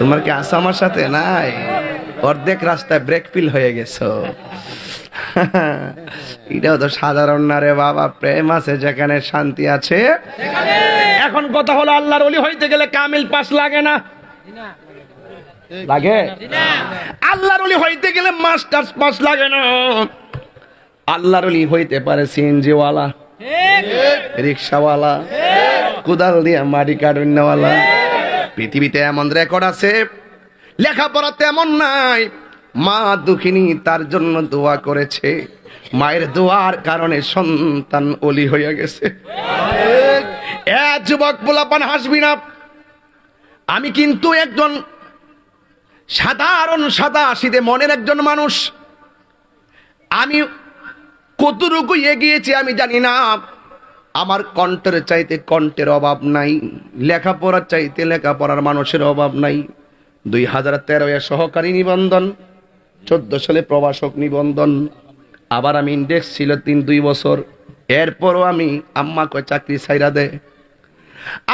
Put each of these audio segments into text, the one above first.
তোমার কি আসো আমার সাথে? নাই। অর্ধেক রাস্তায় ব্রেক ফিল হয়ে গেছো। এটাও তো সাধারণ না রে বাবা প্রেম আছে যেখানে শান্তি আছে। এখন কথা হলো আল্লাহর অলি হইতে গেলে কামিল পাস লাগে না? লাগে? আল্লাহর অলি হইতে গেলে মাস্টার্স পাস লাগে না। আল্লাহর অলি হইতে পারে সিএনজিওয়ালা রিক্সাওয়ালা কোদাল দিয়ে মাটি কাটুন্নওয়ালা পৃথিবীতে এমন রেকর্ড আছে, লেখাপড়া তেমন নাই। মা দুঃখিনী তার জন্য দোয়া করেছে। মায়ের দোয়ার কারণে সন্তান অলি হয়ে গেছে। যুবক পোলাপান, হাসবি না। আমি কিন্তু একজন সাধারণ সাদা সিদে মনের একজন মানুষ। আমি কতটুকু এগিয়েছি আমি জানি না। আমার কণ্ঠের চাইতে কণ্ঠের অভাব নাই, লেখাপড়ার চাইতে লেখাপড়ার মানুষের অভাব নাই। দুই হাজার তেরো এ সহকারী নিবন্ধন, চোদ্দ সালে প্রবাসক নিবন্ধন, আবার আমি ইন্ডেক্স ছিল তিন দুই বছর। এরপরও আমি আম্মা কয়, চাকরি সাইরা দে।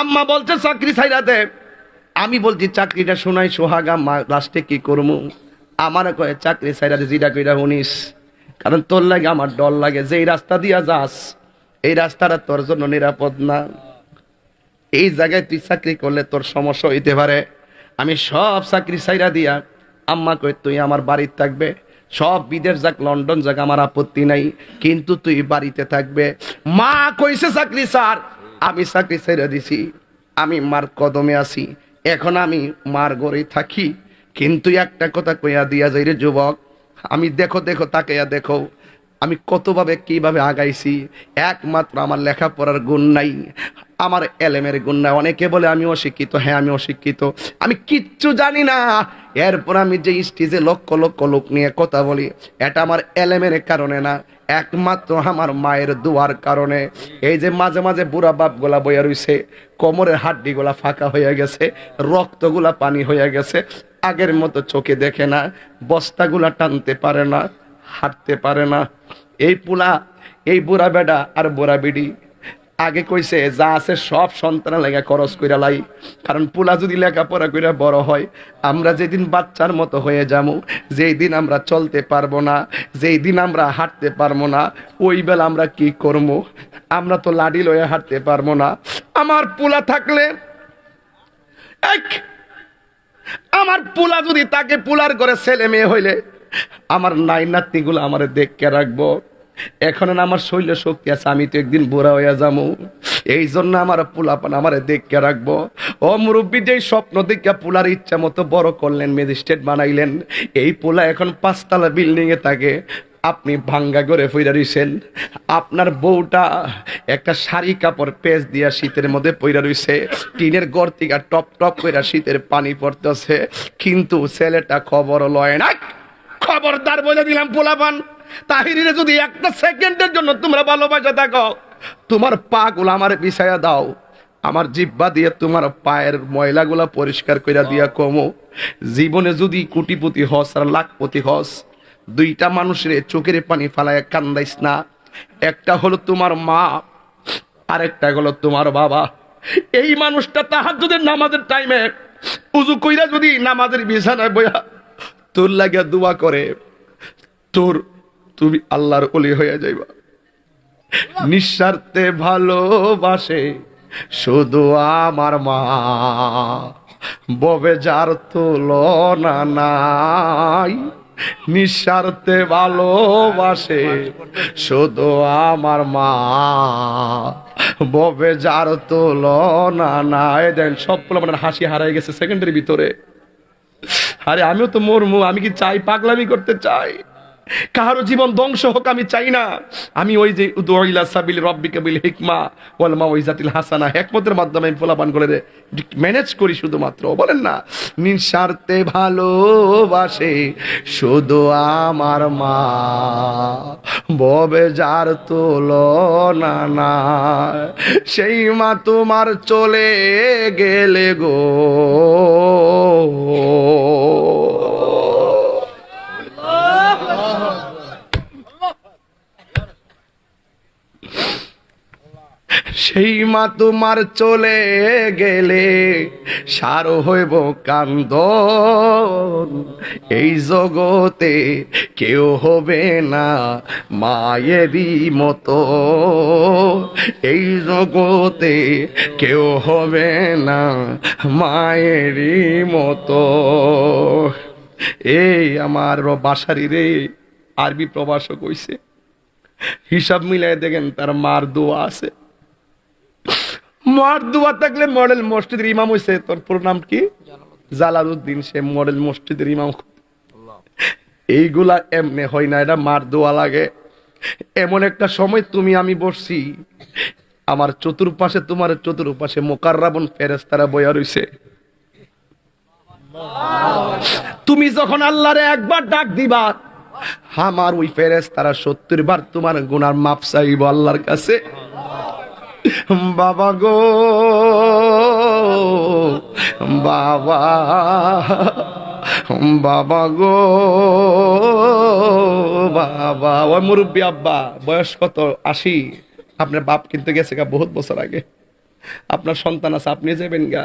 আম্মা বলছে, চাকরি সাইরা দে। আমি বলছি, চাকরিটা শোনাই সোহাগা মা লাস্টে কি করব আমার কয়ে, চাকরি সাইরা দে জিরা কইরা শুনিস। কারণ তোর লাগে আমার ডর লাগে, যেই রাস্তা দিয়া যাস এই রাস্তাটা তোর জন্য নিরাপদ না। এই জায়গায় তুই চাকরি করলে তোর সমস্যা হইতে পারে। আমি সব চাকরি সাইরা দিয়া আম্মা কই, তুই আমার বাড়িতে থাকবে। সব বিদেশ যাক, লন্ডন যাক, আমার আপত্তি নাই। কিন্তু তুই বাড়িতে থাকবে। মা কইছে চাকরি স্যার আমি চাকরি সাইরা দিছি। আমি মার কদমে আছি। এখন আমি মার ঘরে থাকি। কিন্তু একটা কথা কইয়া দিয়া যাই রে যুবক। আমি দেখো দেখো, তাকাইয়া দেখো। আমি কতভাবে কীভাবে আগাইছি? একমাত্র আমার লেখাপড়ার গুণ নাই। আমার এলেমের গুণ নাই। অনেকে বলে আমি অশিক্ষিত হ্যাঁ আমি অশিক্ষিত আমি কিচ্ছু জানি না। এরপর আমি যে স্টেজে লক্ষ লক্ষ লোক নিয়ে কথা বলি, এটা আমার এলেমের কারণে না। একমাত্র আমার মায়ের দুয়ার কারণে। এই যে মাঝে মাঝে বুড়া বাপ গোলা বইয়া রইছে, কোমরের হাড্ডি গোলা ফাঁকা হয়ে গেছে, রক্তগুলা পানি হয়ে গেছে, আগের মতো চোখে দেখে না, বস্তাগুলা টানতে পারে না। হাঁটতে পারে না। এই পুলা, এই বুড়া বেডা আর বুড়া বিডি। আগে কইছে, যা আছে সব সন্তান লেগে খরচ কইরা লাই। কারণ পুলা যদি লেখাপড়া কইরা বড় হয়, আমরা যেদিন বাচ্চার মতো হয়ে যাব যেই দিন আমরা চলতে পারব না যেই দিন আমরা হাঁটতে পারব না, ওই বেলা আমরা কি করব আমরা তো লাডি লয়ে হাঁটতে পারব না। আমার পুলা থাকলে, এক, আমার পুলা যদি তাকে পুলার করে ছেলে মেয়ে হইলে আমার নাই নাতনিগুলো আমার দেখকে রাখব। এখন আমার শৈল শক্তি আছে, আমি তো একদিন বুড়া হইয়া যাব। এই জন্য আমার পোলাপান আমার দেখকে রাখব। ও মুরব্বী, যেই স্বপ্ন দেখে পুলার ইচ্ছা মতো বড় করলেন, ম্যাজিস্ট্রেট বানাইলেন, এই পোলা এখন পাঁচতলা বিল্ডিং এ থাকে। আপনি ভাঙ্গা করে ফইরা রইছেন। আপনার বউটা একটা শাড়ি কাপড় পেঁচ দিয়া শীতের মধ্যে পইরা রইছে। টিনের গড় থেকে টপ টপ কইরা শীতের পানি পড়তেছে। কিন্তু ছেলেটা খবর লয় না খবরদার বলে দিলাম পোলাপান। তাহিরিরে যদি একটা সেকেন্ডের জন্য তোমরা ভালোবাসা থাকো তোমার পা গুলো আমার বিছায়া দাও। আমার জিব্বা দিয়ে তোমার পায়ের ময়লাগুলা পরিষ্কার কইরা দিয়া কমো। জীবনে যদি কোটিপতি হস আর লাখপতি হস, দুইটা মানুষের চোখের পানি ফালায় কান্দাইস না। একটা হলো তোমার মা, আরেকটা হলো তোমার বাবা। এই মানুষটা তাহার যদি নামাজের টাইমে উজু কইরা যদি নামাজের বিছানায় বইয়া তোর লাগিয়া দোয়া করে তোর তুমি আল্লাহর অলি হয়ে যাইবা। নিঃস্বার্থে ভালোবাসে শুধু আমার মা। ববে যার তুলনা নাই নিঃস্বার্থে ভালোবাসে শুধু আমার মা। ববে যার তুলনা নাই। দেন সব মানে হাসি হারাই গেছে সেকেন্ডের ভিতরে। আরে আমিও তো মরমু, আমি কি চাই? পাগলামি করতে চাই। কারও জীবন ধ্বংস হোক, আমি চাই না। আমি ওই যে উদয়িলা সাবিল রব্বিকা বিল হিকমা ওয়াল মাউইজাতিল হাসানা, হেকমতের মাধ্যমে আমি ফলাপান করে ম্যানেজ করি শুধুমাত্র। বলেন না, নিঃস্বার্থে ভালোবাসে শুধু আমার মা। ববে যার তুলনা না, সেই মা তোমার চলে গেলে গো। সেই মা তোমার চলে গেলে সার হইব কান্দ এই জগতে কেউ হবে না মায়েরই মতো। এই জগতে কেউ হবে না মায়েরই মতো। এই আমার বাসারি রে, আরবি প্রবাসক হইছে। হিসাব মিলাই দেখেন তার মার দোয়া আছে। মার থাকলে মডেল মসজিদের ইমাম হইছে। তোর পুরো নাম কি? জালালউদ্দিন। সে মডেল মসজিদের ইমাম। এইগুলা এমনি হয় না এটা মার দোয়া লাগে। এমন একটা সময় তুমি আমি বসছি আমার চতুর্পাশে তোমার চতুর্পাশে মোকার রাবণ ফেরেস্তারা বয়া রইছে। তুমি যখন আল্লাহরে একবার ডাক দিবা আমার ওই ফেরেস তারা সত্তর বার তোমার গুনার মাপ চাইব আল্লাহর কাছে। বাবা গো, বাবা বাবা গো, বাবা। ওই মুরব্বী আব্বা, বয়স কত? আশি। আপনার বাপ কিন্তু গেছে গা বহুত বছর আগে। আপনার সন্তান আছে, আপনি যাবেন গা।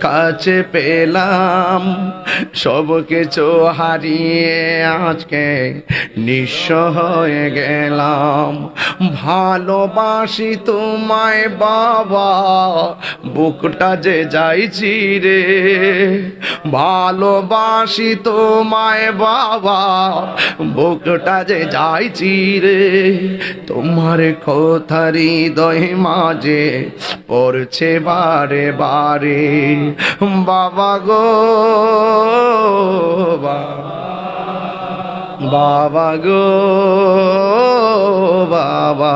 কাছে পেলাম সব কিছু হারিয়ে আজকে নিঃস্ব হয়ে গেলাম। ভালোবাসি তোমায় বাবা, বুকটা যে যাইছি রে। ভালোবাসি তোমায় বাবা, বুকটা যে যাইছি রে। তোমার কথারি হৃদয় মাঝে পড়ছে বারে বারে। বাবা গো বাবা গো বাবা।